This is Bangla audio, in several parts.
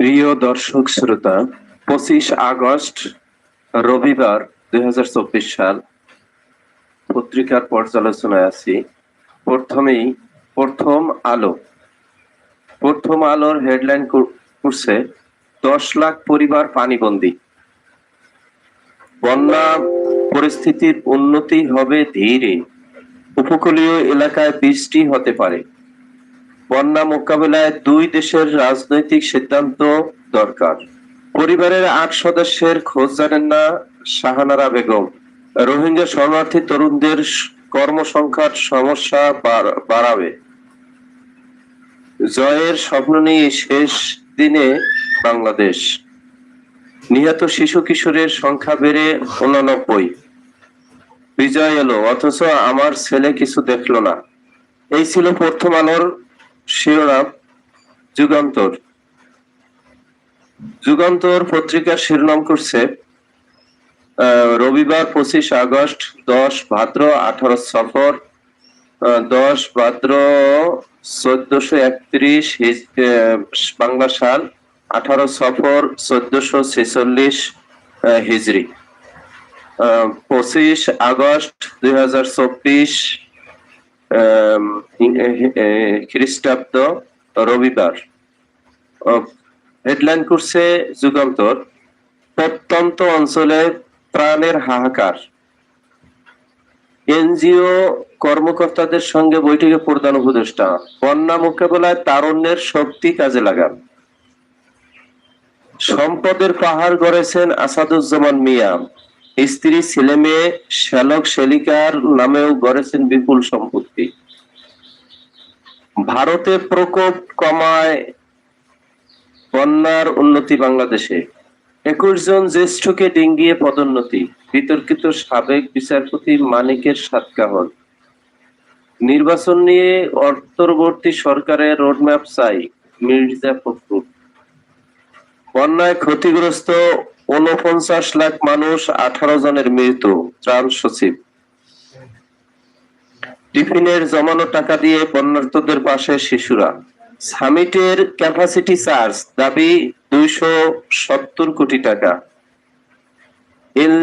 প্রিয় দর্শক শ্রোতা পঁচিশ আগস্ট রবিবার দুই সাল পত্রিকার পর্যালোচনায় আছি। প্রথমেই প্রথম আলো। প্রথম আলোর হেডলাইন করছে দশ লাখ পরিবার পানিবন্দী। বন্যা পরিস্থিতির উন্নতি হবে ধীরে। উপকূলীয় এলাকায় বৃষ্টি হতে পারে। বন্যা মোকাবেলায় দুই দেশের রাজনৈতিক সিদ্ধান্ত দরকার। পরিবারের আট সদস্যের খোঁজ জানেন না শাহানারা বেগম। রোহিঙ্গা শরণার্থী তরুণদের কর্মসংখ্যার সমস্যা বাড়- বাড়াবে। জয়ের স্বপ্ন নিয়ে শেষ দিনে বাংলাদেশ। নিহত শিশু কিশোরের সংখ্যা বেড়ে উননব্বই। বিজয় এলো, অথচ আমার ছেলে কিছু দেখল না। এই ছিল প্রথম আলোর শিরোনাম, যুগান্তর। যুগান্তর পত্রিকার শিরোনাম করছে রবিবার পঁচিশ আগস্ট, দশ ভাদ্র, আঠারো সফর দশ ভাদ্র চোদ্দশো একত্রিশ বাংলা সাল, আঠারো সফর, চোদ্দশো ছেচল্লিশ হিজরি। পঁচিশ আগস্ট দুই হাজার চব্বিশ খ্রিস্টাব্দ, রবিবার। হেডলাইন করছে যুগান্তর। প্রত্যন্ত অঞ্চলে প্রাণের হাহাকার। এনজিও কর্মকর্তাদের সঙ্গে বৈঠকে প্রধান উপদেষ্টা। বন্যা মোকাবেলায় তারুণ্যের শক্তি কাজে লাগান। সম্পদের পাহাড় গড়েছেন আসাদুজ্জামান মিয়া। স্ত্রী, ছেলে মেয়ে, শ্যালক শ্যালিকার নামেও গড়েছেন বিপুল সম্পত্তি। ভারতে প্রকোপ কমায় বন্যার উন্নতি বাংলাদেশে। একুশ জন জ্যেষ্ঠকে ডিঙ্গিয়ে পদোন্নতি। বিতর্কিত সাবেক বিচারপতি মানিকের সাতকাহন। নির্বাচন নিয়ে অন্তর্বর্তী সরকারের রোডম্যাপ চাই, মির্জা ফখরুল। বন্যায় ক্ষতিগ্রস্ত উনপঞ্চাশ লাখ মানুষ, আঠারো জনের মৃত্যু, ত্রাণ সচিব। টিফিনের জমানো টাকা দিয়ে বন্যার্থদের পাশে শিশুরা। সামিটের ক্যাপাসিটি চার্জ দাবি দুইশো সত্তর কোটি টাকা। এল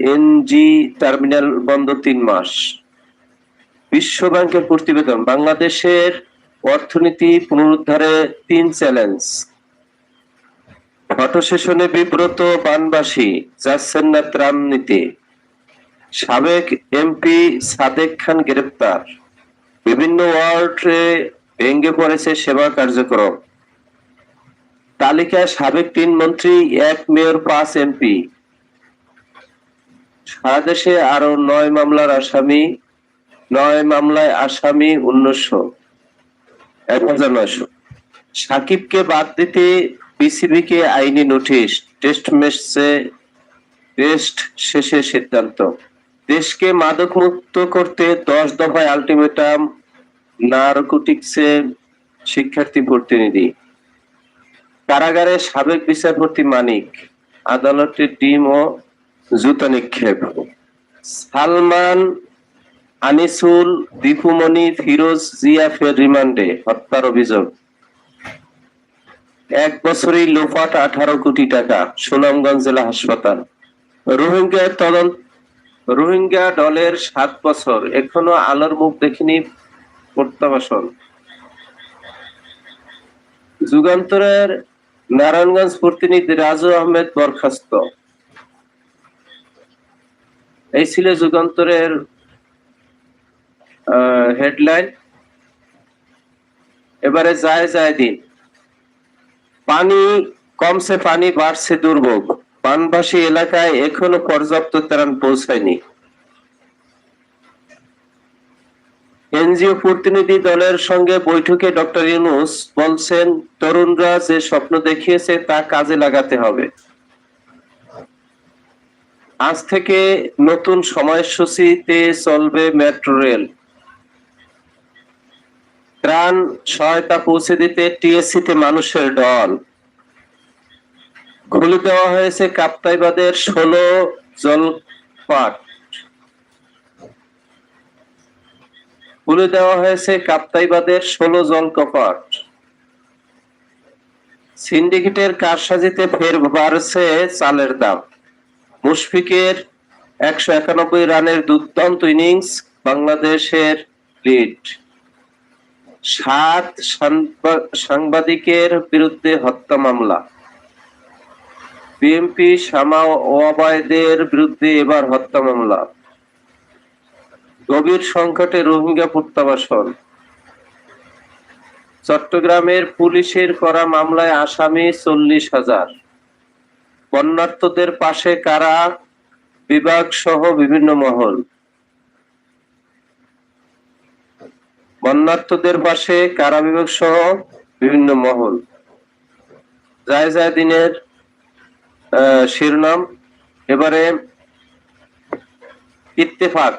এনজি টার্মিনাল বন্ধ তিন মাস। বিশ্ব ব্যাংকের প্রতিবেদন, বাংলাদেশের অর্থনীতি পুনরুদ্ধারে তিন চ্যালেঞ্জ। ফটো সেশনে বিব্রত বানবাসী যাচ্ছেন না ত্রাণ নিতে সাবেক এমপি সাদেক খান গ্রেপ্তার। বিভিন্ন ওয়ার্ডে ভেঙে পড়েছে সেবা কার্যক্রম। তালিকায় সাবেক তিন মন্ত্রী, এক মেয়র, পাঁচ এমপি। সারা দেশে আরও নয় মামলার আসামি। নয় মামলায় আসামি উনিশশো, এক হাজার নয়শো। সাকিবকে বাদ দিতে বিসিবি কে আইনি নোটিশ, টেস্ট ম্যাচে টেস্ট শেষে সিদ্ধান্ত। দেশকে মাদক মুক্ত করতে দশ দফায় আলটিমেটাম নারকোটিক্সে শিক্ষার্থী প্রতিনিধি কারাগারে সাবেক বিচারপতি মানিক আদালতের ডিম ও জুতা নিক্ষেপ। সালমান আনিসুল, দীপুমণি, ফিরোজ জিয়া ফের রিমান্ডে হত্যার অভিযোগ। এক বছরেই লোপাট আঠারো কোটি টাকা, সুনামগঞ্জ জেলা হাসপাতাল। রোহিঙ্গা তদন্ত, রোহিঙ্গা দলের সাত বছর, এখনও আলোর মুখ দেখিনি প্রত্যাবাসন। যুগান্তরের নারায়ণগঞ্জ প্রতিনিধি রাজু আহমেদ বরখাস্ত। এই ছিল যুগান্তরের হেডলাইন এবারে যায় যায় দিন। পানি কমছে, পানি বাড়ছে, দুর্ভোগ। বানবাসী এলাকায় এখনও পর্যাপ্ত ত্রাণ পৌঁছায়নি। এনজিও প্রতিনিধি দলের সঙ্গে বৈঠকে ডক্টর ইউনুস বলছেন, তরুণরা যে স্বপ্ন দেখিয়েছে, তা কাজে লাগাতে হবে। আজ থেকে নতুন সময়সূচিতে চলবে মেট্রো রেল। ত্রাণ সহায়তা পৌঁছে দিতে টিএসসি তে মানুষের দল খুলে দেওয়া হয়েছে কাপ্তাইবাদের ষোলো জলপাট খুলে দেওয়া হয়েছে কাপ্তাইবাদের ষোলো জলকপাট সিন্ডিকেটের কারসাজিতে ফের বাড়ছে চালের দাম। মুশফিকের একশো একানব্বই রানের দুর্দান্ত ইনিংস বাংলাদেশের লিড। সাত সাংবা- সাংবাদিকের বিরুদ্ধে হত্যা মামলা। বিএনপি শামা ওয়াবায়দের বিরুদ্ধে এবার হত্যা মামলা। গভীর সংকটে রোহিঙ্গা প্রত্যাবাসন। চট্টগ্রামের পুলিশের করা মামলায় আসামি চল্লিশ হাজার। বন্যার্থদের পাশে কারা? বিভাগ সহ বিভিন্ন মহল। বন্যার্থদের পাশে কারা বিভাগ সহ বিভিন্ন মহল। যায় যায় দিনের শিরোনাম। এবারে ইত্তেফাক,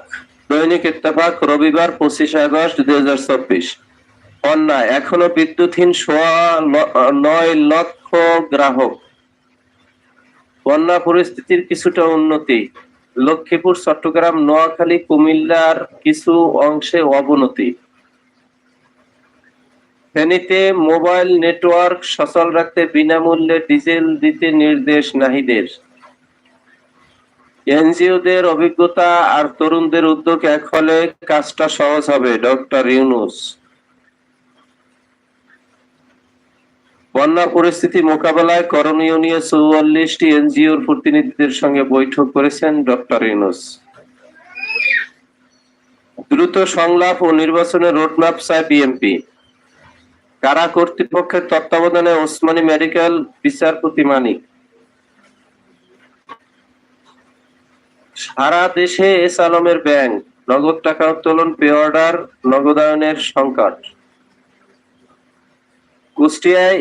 দৈনিক ইত্তেফাক, রবিবার পঁচিশে আগস্ট দুই হাজার চব্বিশ। অন্যায়, এখনও বিদ্যুৎহীন সোয়া নয় লক্ষ গ্রাহক। বন্যা পরিস্থিতির কিছুটা উন্নতি। লক্ষ্মীপুর, চট্টগ্রাম, নোয়াখালী, কুমিল্লার কিছু অংশে অবনতি। ফেনীতে মোবাইল নেটওয়ার্ক সচল রাখতে বিনামূল্যে ডিজেল দিতে নির্দেশ নাহিদের। এনজিওদের অভিজ্ঞতা আর তরুণদের উদ্যোগ এক হলে কাজটা সহজ হবে, ডক্টর ইউনুস। বন্যা পরিস্থিতি মোকাবেলায় করণীয় নিয়ে চৌয়াল্লিশটি এনজিওর প্রতিনিধিদের সঙ্গে বৈঠক করেছেন ডক্টর ইউনুস। দ্রুত সংলাপ ও নির্বাচনের রোডম্যাপ চায় বিএনপি। কারা কর্তৃপক্ষের তত্ত্বাবধানে ওসমানী মেডিকেল বিচারপতি মানিক। সারা দেশে এস আলমের ব্যাংক, নগদ টাকা উত্তোলন পে অর্ডার নগদায়নের সংকট। কুষ্টিয়ায়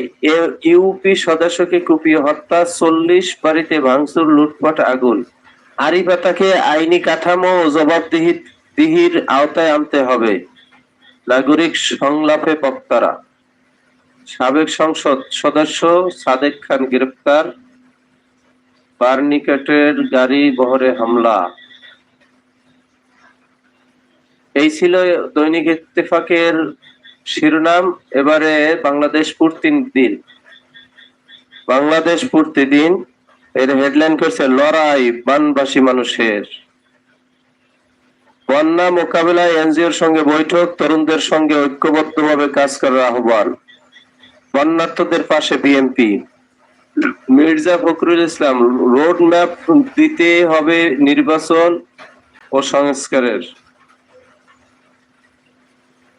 ইউপি সদস্যকে কুপিয়ে হত্যা, চল্লিশ বাড়িতে ভাঙচুর, লুটপাট, আগুন। আরিফাতাকে আইনি কাঠামো ও জবাবদিহি দিহির আওতায় আনতে হবে। নাগরিক সংলাপে বক্তারা সাবেক সংসদ সদস্য সাদেক খান গ্রেপ্তার, বার্নিকেটের গাড়ি বহরে হামলা। এই ছিল দৈনিক ইত্তেফাকের শিরোনাম। এবারে বাংলাদেশ দিন। বাংলাদেশ দিন, এর হেডলাইন করছে, লড়াই বানবাসী মানুষের। বন্যা মোকাবেলায় এনজিওর সঙ্গে বৈঠক, তরুণদের সঙ্গে ঐক্যবদ্ধভাবে কাজ করার আহ্বান। বন্যার্থদের পাশে BNP. Mirza Fakhrul Islam road map দিতে হবে নির্বাচন ও সংস্কারের।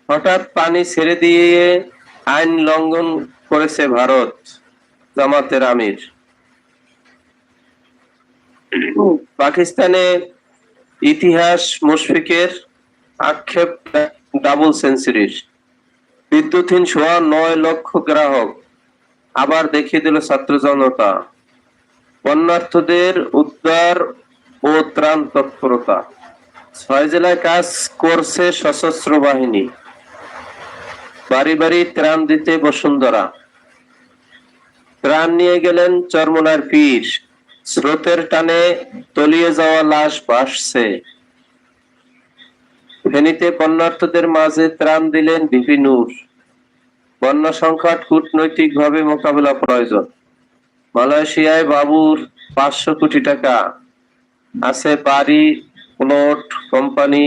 হঠাৎ পানি ছেড়ে দিয়ে আইন লঙ্ঘন করেছে ভারত, জামাতের আমির। পাকিস্তানে ইতিহাস মুশফিকের আক্ষেপ ডাবল সেঞ্চুরির বিদ্যুৎহীন সোয়া নয় লক্ষ গ্রাহক। আবার দেখিয়ে দিল ছাত্র জনতা। বন্যার্থদের উদ্ধার ও ত্রাণ তৎপরতা। ছয় জেলায় কাজ করছে সশস্ত্র বাহিনী। বাড়ি বাড়ি ত্রাণ দিতে বসুন্ধরা। ত্রাণ নিয়ে গেলেন চরমনার পীর। স্রোতের টানে তলিয়ে যাওয়া লাশ ভাসছে। ফেনীতে বন্যার্থদের মাঝে ত্রাণ দিলেন বিপি নূর বন্যা সংকট কূটনৈতিক ভাবে মোকাবেলা প্রয়োজন। মালয়েশিয়ায় বাবুর পাঁচশো কোটি টাকা আছে বাড়ি, প্লট, কোম্পানি।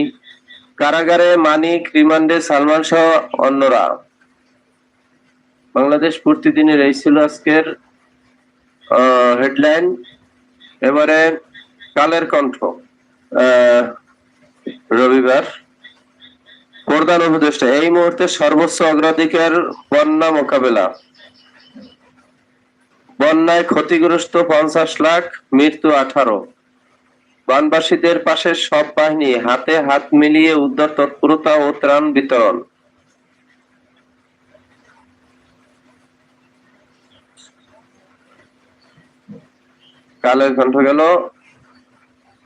কারাগারে মানিক, রিমান্ডে সালমান সহ অন্যরা। বাংলাদেশ প্রতিদিনের এই ছিল আজকের হেডলাইন। এবারে কালের কণ্ঠ রবিবার। প্রধান উপদেষ্টা, এই মুহূর্তে সর্বোচ্চ অগ্রাধিকার বন্যা মোকাবেলা। বন্যায় ক্ষতিগ্রস্ত পঞ্চাশ লাখ, মৃত্যু আঠারো। বানবাসীদের পাশে সব বাহিনী, হাতে হাত মিলিয়ে উদ্ধার তৎপরতা ও ত্রাণ বিতরণ। কালের কণ্ঠ গেল।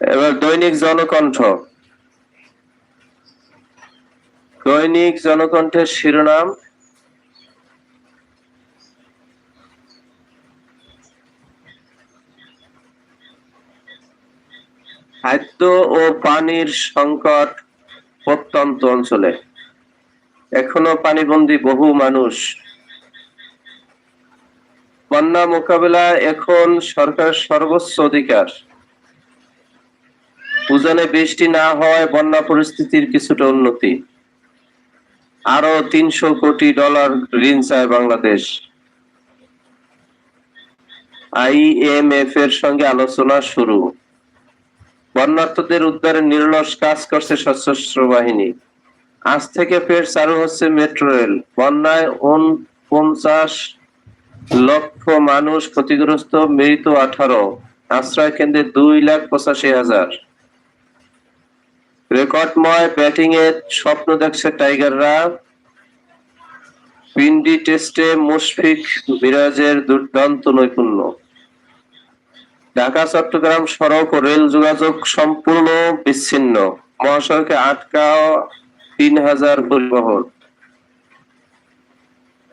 এবার দৈনিক জনকণ্ঠ। দৈনিক জনকণ্ঠের শিরোনাম, খাদ্য ও পানির সংকট প্রত্যন্ত অঞ্চলে। এখনও পানিবন্দী বহু মানুষ। বন্যা মোকাবেলা এখন সরকার সর্বোচ্চ অধিকার। উজানে বৃষ্টি না হওয়ায় বন্যা পরিস্থিতির কিছুটা উন্নতি। আরও তিনশো কোটি ডলার ঋণ চায় বাংলাদেশ। আইএমএফ এর সঙ্গে আলোচনা শুরু। বন্যার্থদের উদ্ধারে নিরলস কাজ করছে সশস্ত্র বাহিনী। আজ থেকে ফের চালু হচ্ছে মেট্রো রেল। বন্যায় পঞ্চাশ লক্ষ মানুষ ক্ষতিগ্রস্ত, মৃত আঠারো। আশ্রয় কেন্দ্রে দুই লাখ পঁচাশি হাজার। রেকর্ডময় ব্যাটিং এ স্বপ্ন দেখছে টাইগাররা। পিন্ডি টেস্টে মুশফিক মিরাজের দুর্দান্ত নৈপুণ্য। ঢাকা, চট্টগ্রাম সড়ক ও রেল যোগাযোগ সম্পূর্ণ বিচ্ছিন্ন। মহাসড়কে আটকাও তিন হাজার পরিবহন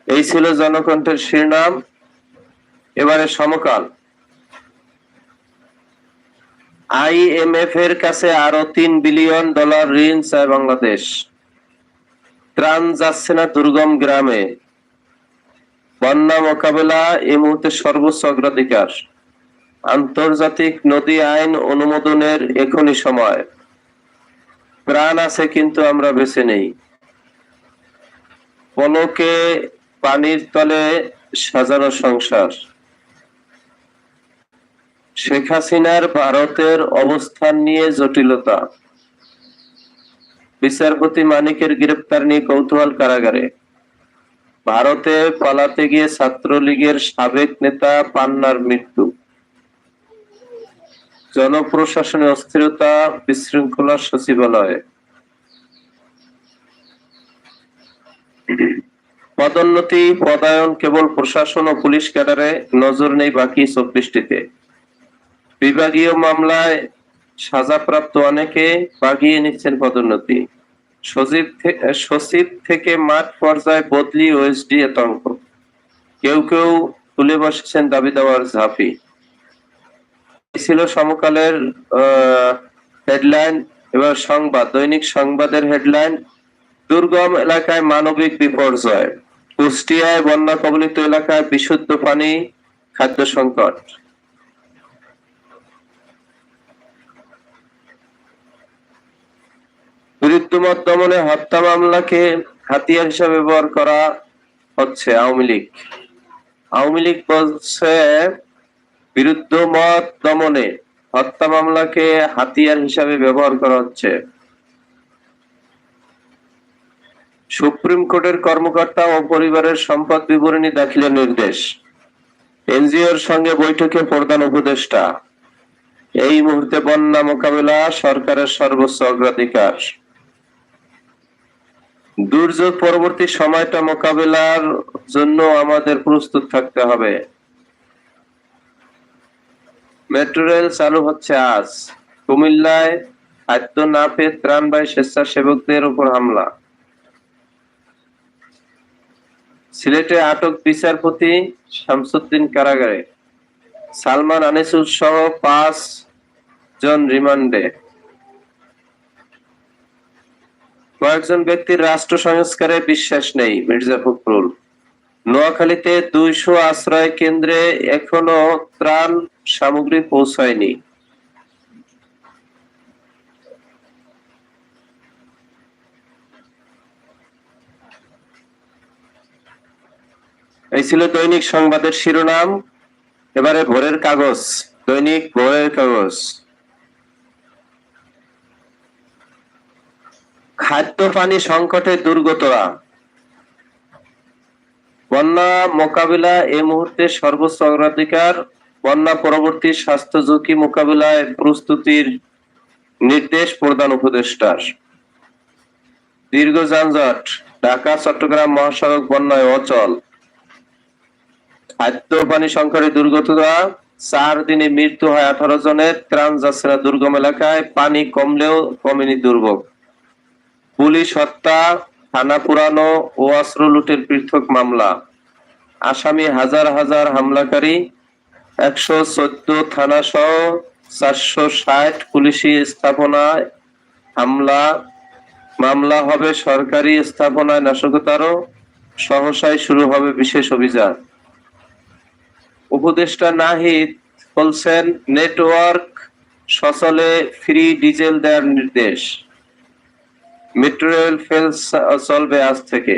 এই ছিল জনকণ্ঠের শিরোনাম। এবারে সমকাল। আইএমএফ এর কাছে আরও তিন বিলিয়ন ডলার ঋণ চায় বাংলাদেশ। ত্রাণ যাচ্ছে না দুর্গম গ্রামে। বন্যা মোকাবেলা এই মুহূর্তে সর্বোচ্চ অগ্রাধিকার। আন্তর্জাতিক নদী আইন অনুমোদনের এখনই সময়। প্রাণ আছে কিন্তু আমরা বেছে নেই। পলকে পানির তলে সাজানো সংসার। শেখ হাসিনার ভারতের অবস্থান নিয়ে জটিলতা। বিচারপতি মানিকের গ্রেপ্তার নিয়ে কৌতূহল কারাগারে। ভারতে পালাতে গিয়ে ছাত্রলীগের সাবেক নেতা পান্নার মৃত্যু। জনপ্রশাসনে অস্থিরতা বিশৃঙ্খলা সচিবালয়ে। পদোন্নতি, পদায়ন কেবল প্রশাসন ও পুলিশ ক্যাডারে নজর নেই বাকি চব্বিশটিতে বিভাগীয় মামলায় সাজাপ্রাপ্ত অনেকে বাগিয়ে নিচ্ছেন পদোন্নতি। সচিব সচিব থেকে মাঠ পর্যায়ে বদলি ওএসডি আতঙ্ক কেউ কেউ তুলে বসেছেন দাবি দেওয়ার ঝাঁপি। ছিল সমকালের হেডলাইন এবার সংবাদ, দৈনিক সংবাদের হেডলাইন। দুর্গম এলাকায় মানবিক বিপর্যয়। কুষ্টিয়ায় বন্যা কবলিত এলাকায় বিশুদ্ধ পানি, খাদ্য সংকট। বিরুদ্ধমত দমনে হত্যা মামলাকে হাতিয়ার হিসাবে ব্যবহার করা হচ্ছে আওয়ামী লীগ। আওয়ামী লীগ বলছে বিরুদ্ধ মত দমনে হত্যা মামলাকে হাতিয়ার হিসাবে ব্যবহার করা হচ্ছে। সুপ্রিম কোর্টের কর্মকর্তা ও পরিবারের সম্পদ বিবরণী দাখিলের নির্দেশ। এনজিওর সঙ্গে বৈঠকে প্রধান উপদেষ্টা। এই মুহূর্তে বন্যা মোকাবেলা সরকারের সর্বোচ্চ অগ্রাধিকার। দুর্যোগ পরবর্তী সময়টা মোকাবেলার জন্য আমাদের প্রস্তুত থাকতে হবে। মেট্রো রেল চালু হচ্ছে আজ। কুমিল্লায় খাদ্য না পেয়ে ত্রাণবাহী স্বেচ্ছাসেবকদের উপর হামলা। সিলেটে আটক বিচারপতি শামসুদ্দিন কারাগারে। সালমান আনিসুল সহ পাঁচ জন রিমান্ডে। কয়েকজন ব্যক্তির রাষ্ট্র সংস্কারে বিশ্বাস নেই, মির্জা ফখরুল। নোয়াখালীতে দুইশো আশ্রয় কেন্দ্রে এখনও ত্রাণ সামগ্রী পৌঁছায়নি। এই ছিল দৈনিক সংবাদের শিরোনাম। এবারে ভোরের কাগজ, দৈনিক ভোরের কাগজ। খাদ্য পানি সংকটে দুর্গতরা। বন্যা মোকাবিলা এই মুহূর্তে সর্বোচ্চ অগ্রাধিকার। বন্যা পরবর্তী স্বাস্থ্য ঝুঁকি মোকাবিলায় প্রস্তুতির নির্দেশ প্রধান উপদেষ্টার। দীর্ঘ যানজট, ঢাকা, চট্টগ্রাম মহাসড়ক বন্যায় অচল। খাদ্য পানি সংকটে দুর্গতরা, চার দিনে মৃত্যু হয় আঠারো জনের। ত্রাণ যাচ্ছে না দুর্গম এলাকায় পানি কমলেও কমেনি দুর্ভোগ। পুলিশ হত্যা, থানা পুরানো ও অস্ত্র লুটের পৃথক মামলা। আসামি হাজার হাজার হামলাকারী, একশো চোদ্দ থানা সহ চারশো ষাট পুলিশি স্থাপনায় হামলা। মামলা হবে সরকারি স্থাপনায় নাশকতারও সহসায় শুরু হবে বিশেষ অভিযান। উপদেষ্টা নাহিদ বলছেন, নেটওয়ার্ক সচলে ফ্রি ডিজেল দেওয়ার নির্দেশ। মেট্রো রেল ফেল চলবে আজ থেকে।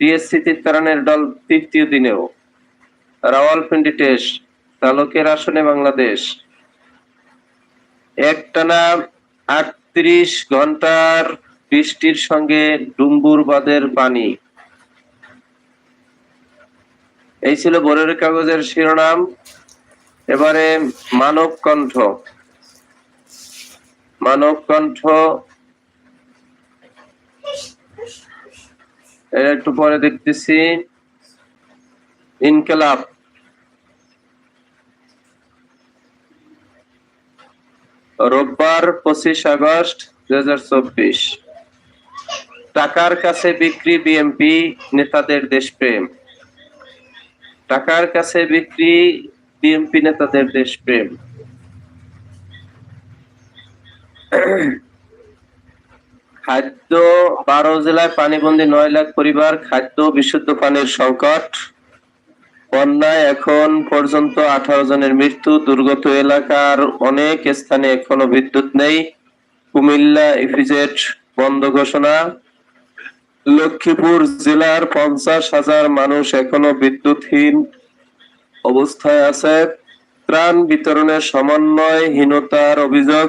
টিএসসি তীর্থারানের দল তৃতীয় দিনেও। রাওয়ালপিন্ডি টেস্ট চালকের আসনে বাংলাদেশ। একটানা আটত্রিশ ঘণ্টার বৃষ্টির সঙ্গে ডুম্বুর বাঁধের পানি। এই ছিল বোরের কাগজের শিরোনাম। এবারে মানব কণ্ঠ মানব কণ্ঠ একটু পরে দেখতেছি। ইনকেলাব। রোববার পঁচিশ আগস্ট দুই হাজার চব্বিশ। টাকার কাছে বিক্রি বিএমপি নেতাদের দেশপ্রেম। টাকার কাছে বিক্রি বিএমপি নেতাদের দেশপ্রেম। খাদ্য বারো জেলায় পানিবন্দী নয় লাখ পরিবার খাদ্য বিশুদ্ধ পানির সংকট। বন্যায় এখন পর্যন্ত আঠারো জনের মৃত্যু, দুর্গত এলাকার অনেক স্থানে এখনও বিদ্যুৎ নেই। কুমিল্লা ইফিজেট বন্ধ ঘোষণা। লক্ষ্মীপুর জেলার পঞ্চাশ হাজার মানুষ এখনও বিদ্যুৎহীন অবস্থায় আছে। ত্রাণ বিতরণের সমন্বয়হীনতার অভিযোগ।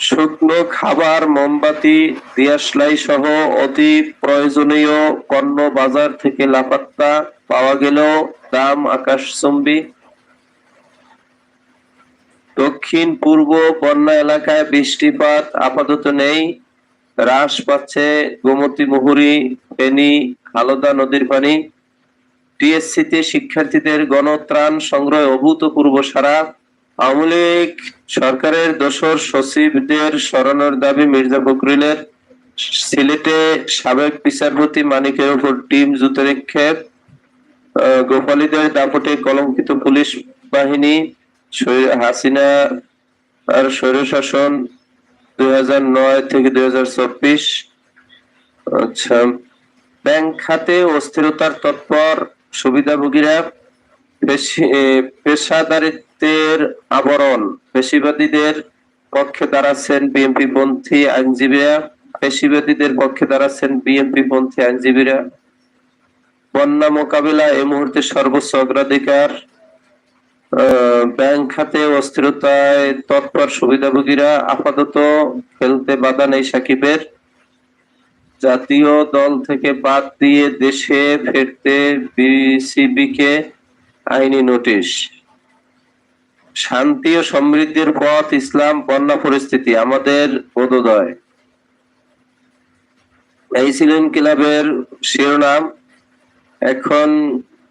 শুকনো খাবার, মোমবাতি, দিয়াশলাই সহ অতি প্রয়োজনীয় পণ্য বাজার থেকে লাপাত্তা পাওয়া গেলেও দাম আকাশচুম্বী। দক্ষিণ, পূর্ব বন্যা এলাকায় বৃষ্টিপাত আপাতত নেই। হ্রাস পাচ্ছে গোমতী, মুহুরী, ফেনী হালদা নদীর পানি। টিএসসিতে শিক্ষার্থীদের গণত্রাণ সংগ্রহে অভূতপূর্ব সারা আওয়ামী লীগ সরকারের দোসর সচিবদের সরানোর দাবি মির্জা ফখরুলের। সিলেটে সাবেক বিচারপতি মানিকের উপর টিম জুতো নিক্ষেপ। গোপালীদের দাপটে কলঙ্কিত পুলিশ বাহিনী হাসিনা আর স্বৈরশাসন দুই হাজার নয় থেকে দুই হাজার চব্বিশ। আচ্ছা ব্যাংক খাতে অস্থিরতার তৎপর সুবিধাভোগীরা পেশি- পেশাদারিত্বের আবরণ। পেশিবাদীদের পক্ষে দাঁড়াচ্ছেন বিএনপি পন্থী আইনজীবীরা পেশিবাদীদের পক্ষে দাঁড়াচ্ছেন বিএনপি পন্থী আইনজীবীরা। বন্যা মোকাবিলা এই মুহূর্তে সর্বোচ্চ অগ্রাধিকার ব্যাংক খাতে অস্থিরতায় তৎপর সুবিধাভোগীরা আপাতত খেলতে বাধা নেই সাকিবের। জাতীয় দল থেকে বাদ দিয়ে দেশে ফিরতে বিসিবিকে আইনি নোটিশ। শান্তি ও সমৃদ্ধির পথ ইসলাম বন্যা পরিস্থিতি, আমাদের বোধোদয়। এই ছিলেন ক্লাবের শিরোনাম। এখন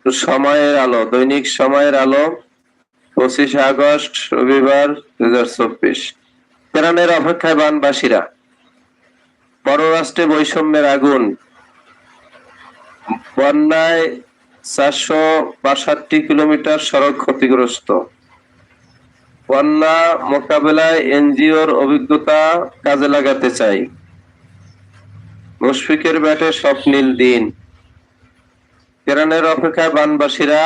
সময়ের আলো, দৈনিক সময়ের আলো, পঁচিশে আগস্ট, রবিবার, দুই হাজার চব্বিশ। কেরানের অপেক্ষায় বানবাসীরা, পররাষ্ট্রে বৈষম্যের আগুন। বন্যায় চারশো বাষট্টি কিলোমিটার সড়ক ক্ষতিগ্রস্ত। বন্যা মোকাবেলায় এনজিওর অভিজ্ঞতা কাজে লাগাতে চাই। মুশফিকের ব্যাটে স্বপ্নীল দিন। কেরানের অপেক্ষায় বানবাসীরা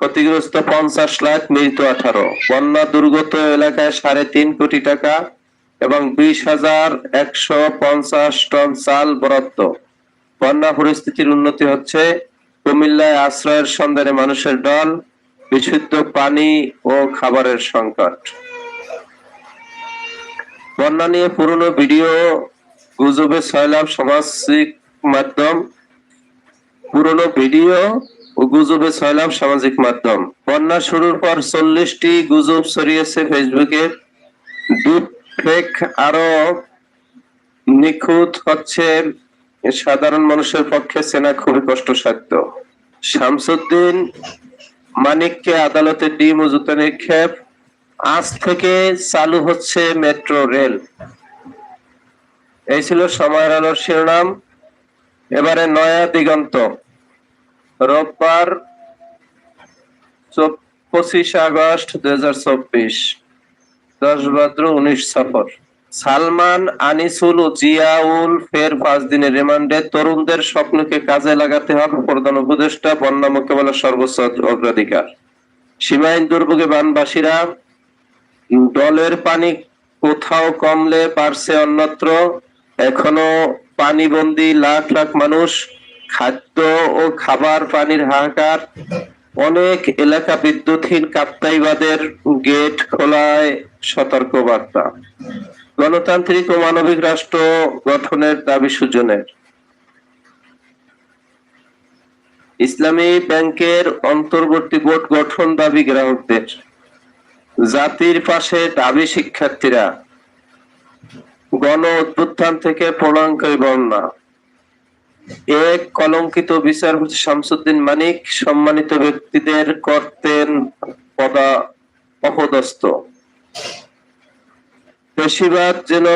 ক্ষতিগ্রস্ত পঞ্চাশ লাখ মৃত আঠারো। বন্যা দুর্গত এলাকায় সাড়ে তিন কোটি টাকা এবং বিশ হাজার একশো পঞ্চাশ টন চাল বরাদ্দ। বন্যা পরিস্থিতির উন্নতি হচ্ছে। কুমিল্লায় আশ্রয়ের সন্ধানে মানুষের দল বিশুদ্ধ পানি ও খাবারের সংকট। বন্যা নিয়ে পুরনো ভিডিও গুজবে ছয়লাভ সামাজিক মাধ্যম। পুরনো ভিডিও ও গুজবে ছয়লাভ সামাজিক মাধ্যম। বন্যা শুরুর পর চল্লিশটি গুজব ছড়িয়েছে ফেসবুকে। ডিপ ফেক আরও নিখুঁত হচ্ছে। সাধারণ মানুষের পক্ষে চেনা খুবই কষ্টসাধ্য। শামসুদ্দিন মানিককে আদালতে ডিম ও নিক্ষেপ। আজ থেকে চালু হচ্ছে মেট্রো রেল। এই ছিল সময়ের আলোর শিরোনাম। এবারে নয়া দিগন্ত। রোববার পঁচিশ আগস্ট দুই হাজার চব্বিশ। দশ ভাদ্র উনিশ সফর। সালমান, আনিসুল জিয়াউল ফের পাঁচ দিনের রিমান্ডে তরুণদের স্বপ্নকে কাজে লাগাতে হবে। প্রধান উপদেষ্টা, বন্যা মোকাবেলার সর্বোচ্চ অগ্রাধিকার। সীমাহীন দুর্ভোগে বানবাসীরা দলের পানি কোথাও কমলে পারছে অন্যত্র। এখনও পানিবন্দী লাখ লাখ মানুষ খাদ্য ও খাবার পানির হাহাকার। অনেক এলাকা বিদ্যুৎহীন কাপ্তাইবাদের গেট খোলায় সতর্ক বার্তা গণতান্ত্রিক ও মানবিক রাষ্ট্র গঠনের দাবি সুজনের ইসলামী ব্যাংকের অন্তর্বর্তী বোর্ড গঠন দাবি গ্রাহকদের। জাতির পাশে দাবি শিক্ষার্থীরা। গণ অভ্যুত্থান থেকে পলাঙ্কই বন্যা। এক কলঙ্কিত বিচারপতি শামসুদ্দিন মানিক, সম্মানিত ব্যক্তিদের করতেন পদা অপদস্থ। বেশিরভাগ যেন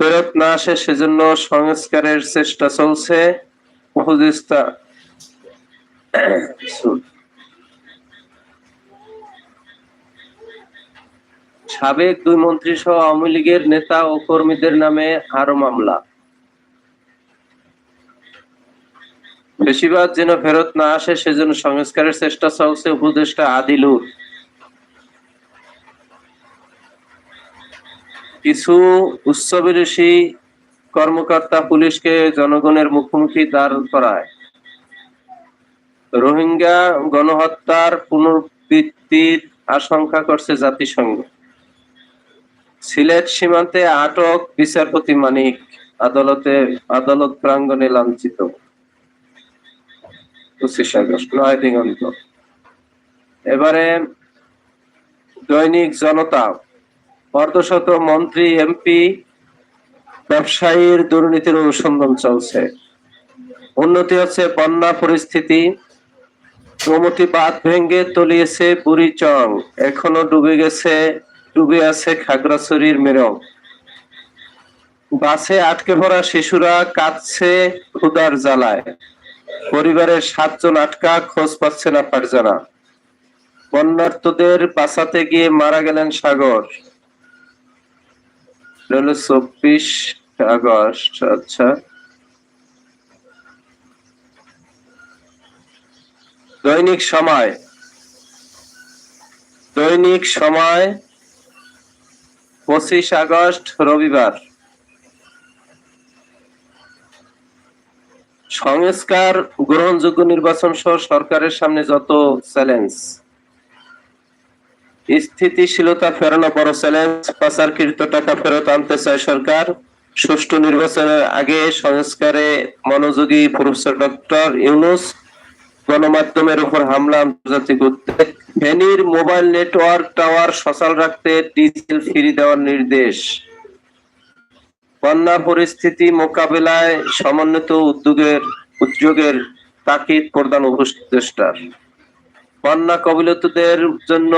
ফেরত না আসে, সেজন্য সংস্কারের চেষ্টা চলছে। উপদেষ্টা সাবেক দুই মন্ত্রী সহ আওয়ামী লীগের নেতা ও কর্মীদের নামে আরও মামলা। বেশিরভাগ যেন ফেরত না আসে, সেজন্য সংস্কারের চেষ্টা চলছে, উপদেষ্টা আদিলুর। কিছু উচ্চবিদেশী কর্মকর্তা পুলিশকে জনগণের মুখোমুখি দাঁড় করায়। রোহিঙ্গা গণহত্যার পুনরাবৃত্তির আশঙ্কা করছে জাতিসংঘ। সিলেট সীমান্তে আটক বিচারপতি মানিক, আদালতে আদালত প্রাঙ্গণে লাঞ্ছিত। এবারে দৈনিক জনতা অর্ধশত মন্ত্রী, এমপি, ব্যবসায়ীর দুর্নীতির অনুসন্ধান চলছে। উন্নতি হচ্ছে বন্যা পরিস্থিতি। প্রমতি বাঁধ ভেঙে তলিয়েছে বুড়িচং এখনও ডুবে গেছে, ডুবে আছে খাগড়াছড়ির মেরং। বাসে আটকে পড়া শিশুরা কাঁদছে ক্ষুদার জ্বালায়। পরিবারের সাতজন আটকা, খোঁজ পাচ্ছে না ফারজানা বন্যার্থদের বাঁচাতে গিয়ে মারা গেলেন সাগর। হলো চব্বিশ আগস্ট আচ্ছা। দৈনিক সময়। দৈনিক সময়, পঁচিশ আগস্ট, রবিবার। সংস্কার গ্রহণযোগ্য নির্বাচন সহ সরকারের সামনে যত চ্যালেঞ্জ। স্থিতিশীলতা ফেরানো বড় চ্যালেঞ্জ। পাচারকৃত টাকা ফেরত আনতে চায় সরকার। সুষ্ঠু নির্বাচনের আগে সংস্কারে মনোযোগী প্রফেসর ডক্টর ইউনুস গণমাধ্যমের উপর হামলা, আন্তর্জাতিক উদ্বেগ, ফেনীর মোবাইল নেটওয়ার্ক টাওয়ার সচল রাখতে ডিজেল ফ্রি দেওয়ার নির্দেশ। বন্যা পরিস্থিতি মোকাবেলায় সমন্বিত উদ্যোগের উদ্যোগের তাকিদ প্রদান উপদেষ্টার। বন্যা কবিলতদের জন্য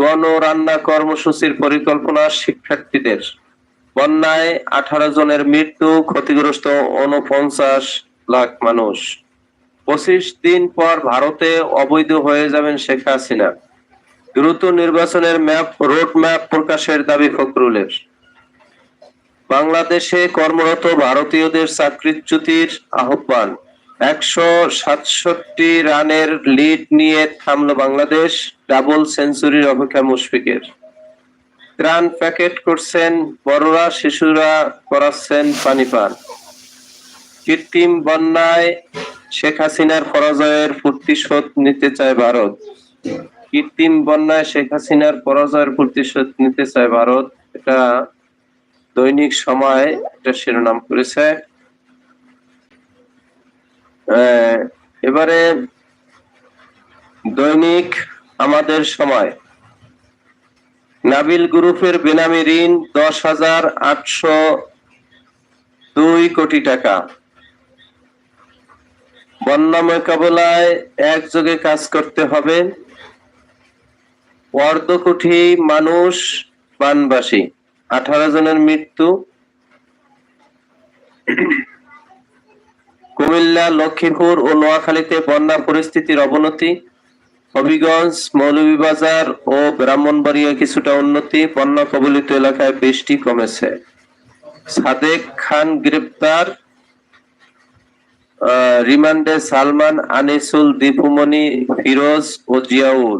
গণ রান্না কর্মসূচির পরিকল্পনা শিক্ষার্থীদের। বন্যায় আঠারো জনের মৃত্যু, ক্ষতিগ্রস্ত উনপঞ্চাশ লাখ মানুষ। পঁচিশ দিন পর ভারতে অবৈধ হয়ে যাবেন শেখ হাসিনা। দ্রুত নির্বাচনের ম্যাপ রোড ম্যাপ প্রকাশের দাবি ফখরুলের। বাংলাদেশে কর্মরত ভারতীয়দের চাকরিচ্যুতির আহ্বান। একশো সাতষট্টি রানের লিড নিয়ে থামলো বাংলাদেশ ডাবল সেঞ্চুরির অপেক্ষা মুশফিকের। ত্রাণ প্যাকেট করছেন বড়রা, শিশুরা করাচ্ছেন পানি পান কৃত্রিম বন্যায় শেখ হাসিনার পরাজয়ের প্রতিশোধ নিতে চায় ভারত। কৃত্রিম বন্যায় শেখ হাসিনার পরাজয়ের প্রতিশোধ নিতে চায় ভারত। এটা দৈনিক সময়, এটা শিরোনাম করেছে। এবারে দৈনিক আমাদের সময়। নাবিল গ্রুপের বেনামি ঋণ দশ হাজার আটশো দুই কোটি টাকা। বন্যা মোকাবেলায় একযোগে কাজ করতে হবে। অর্ধ কোটি মানুষ বানবাসী আঠারো জনের মৃত্যু। কুমিল্লা লক্ষ্মীপুর ও নোয়াখালীতে বন্যা পরিস্থিতির অবনতি। হবিগঞ্জ, মৌলভীবাজার ও ব্রাহ্মণবাড়িয়া কিছুটা উন্নতি। বন্যা কবলিত এলাকায় বৃষ্টি কমেছে। সাদেক খান গ্রেপ্তার। রিমান্ডে সালমান, আনিসুল, দীপুমণি, ফিরোজ ও জিয়াউর।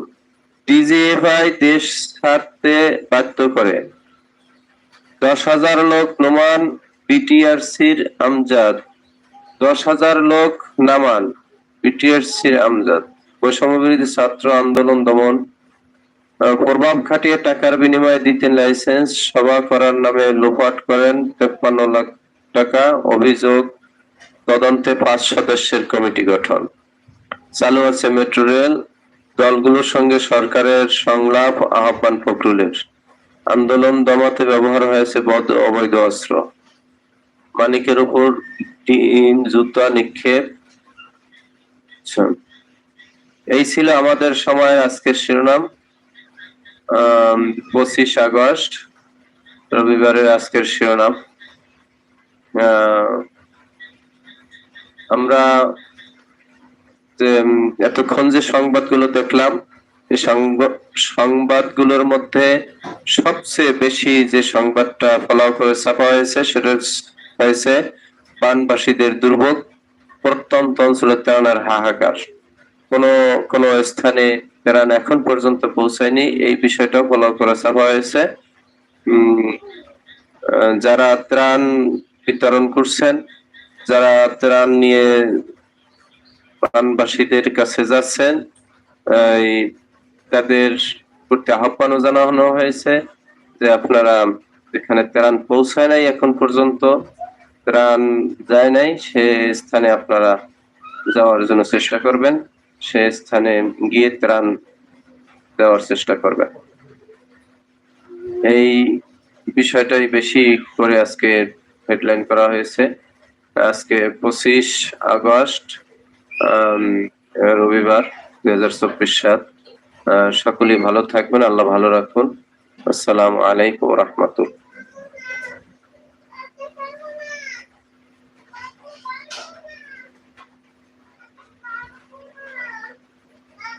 ডিজিএফআই দেশ ছাড়তে বাধ্য করে। দশ হাজার লোক নোমান বিটিআরসির আমজাদ। দশ হাজার লোক নামান বিটিআরসির আমজাদ। বৈষম্য বিরোধী ছাত্র আন্দোলন দমন। প্রভাব খাটিয়ে টাকার বিনিময়ে দিতেন লাইসেন্স। সভা করার নামে লোপাট করেন তেপ্পান্ন লাখ টাকা। অভিযোগ, তদন্তে পাঁচ সদস্যের কমিটি গঠন। চালু আছে মেট্রো রেল। দলগুলোর সঙ্গে সরকারের সংলাপ, আহ্বান ফখরুলের আন্দোলন দমাতে ব্যবহার হয়েছে বদ- অবৈধ অস্ত্র। মানিকের উপর টিম জুতা নিক্ষেপ আচ্ছা। এই ছিল আমাদের সময় আজকের শিরোনাম পঁচিশ আগস্ট, রবিবারের আজকের শিরোনাম আমরা এতক্ষণ যে সংবাদগুলো দেখলাম সংবাদগুলোর মধ্যে সবচেয়ে বেশি যে সংবাদটা ফলাও করে ছাপা হয়েছে, সেটা হয়েছে বানবাসীদের দুর্ভোগ প্রত্যন্ত অঞ্চলে ত্রাণের হাহাকার। কোন কোন স্থানে ত্রাণ এখন পর্যন্ত পৌঁছায়নি। এই বিষয়টাও ফলাও করে ছাপা হয়েছে। যারা ত্রাণ বিতরণ করছেন, যারা ত্রাণ নিয়ে প্রাণবাসীদের কাছে যাচ্ছেন তাদের প্রতি আহ্বানও জানানো হয়েছে যে আপনারা এখানে ত্রাণ পৌঁছায় নাই এখন পর্যন্ত। ত্রাণ যায় নাই, সে স্থানে আপনারা যাওয়ার জন্য চেষ্টা করবেন। সে স্থানে গিয়ে ত্রাণ দেওয়ার চেষ্টা করবেন। এই বিষয়টাই বেশি করে আজকে হেডলাইন করা হয়েছে। আজকে পঁচিশ আগস্ট রবিবার দুই হাজার চব্বিশ সাত। সকলেই ভালো থাকবেন, আল্লাহ ভালো রাখুন। আসসালামু আলাইকুম রহমতুল্লাহ।